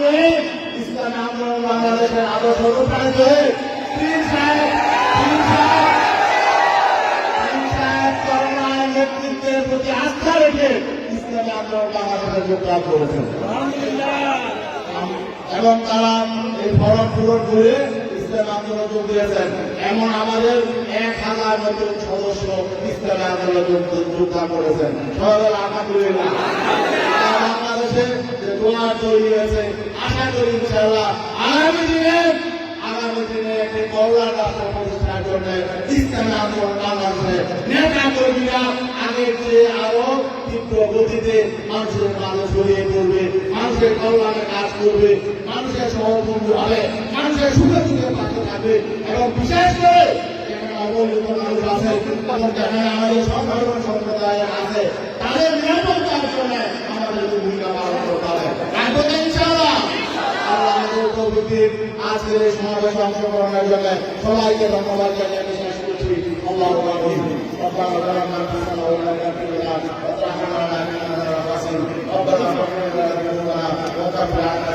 আগ্রহী ইসলামী এবং তারা এই ফরম পূরণ করে ইসলাম আন্দোলন যোগ দিয়েছেন। এমন আমাদের এক হাজার নতুন সদস্য ইসলাম আন্দোলন যোগদান করেছেন। সবাই আলহামদুলিল্লাহ তৈরি হয়েছে। আশা করি ইনশাআল্লাহ আগামী দিনে আগামী দিনে একটি কল্যাণ রাষ্ট্র প্রতিষ্ঠার জন্য ইসলামী আন্দোলন বাংলাদেশে। নেতা কর্মীরা আগের চেয়ে আরও তীব্র গতিতে মানুষের মাঝে ছড়িয়ে পড়বে, মানুষের কল্যাণে কাজ করবে, মানুষের সহবন্ধু হবে, মানুষের সুখে সুখে পাশে থাকবে এবং বিশেষ করে অবহেলিত মানুষ আছে আমাদের সংখ্যালঘু সম্প্রদায় আছে, তাদের অতিথির আজকের এই সমাবেশে অংশগ্রহণের জন্য সবাইকে ধন্যবাদ জানিয়ে আমি শেষ করছি আল্লাহ ربنا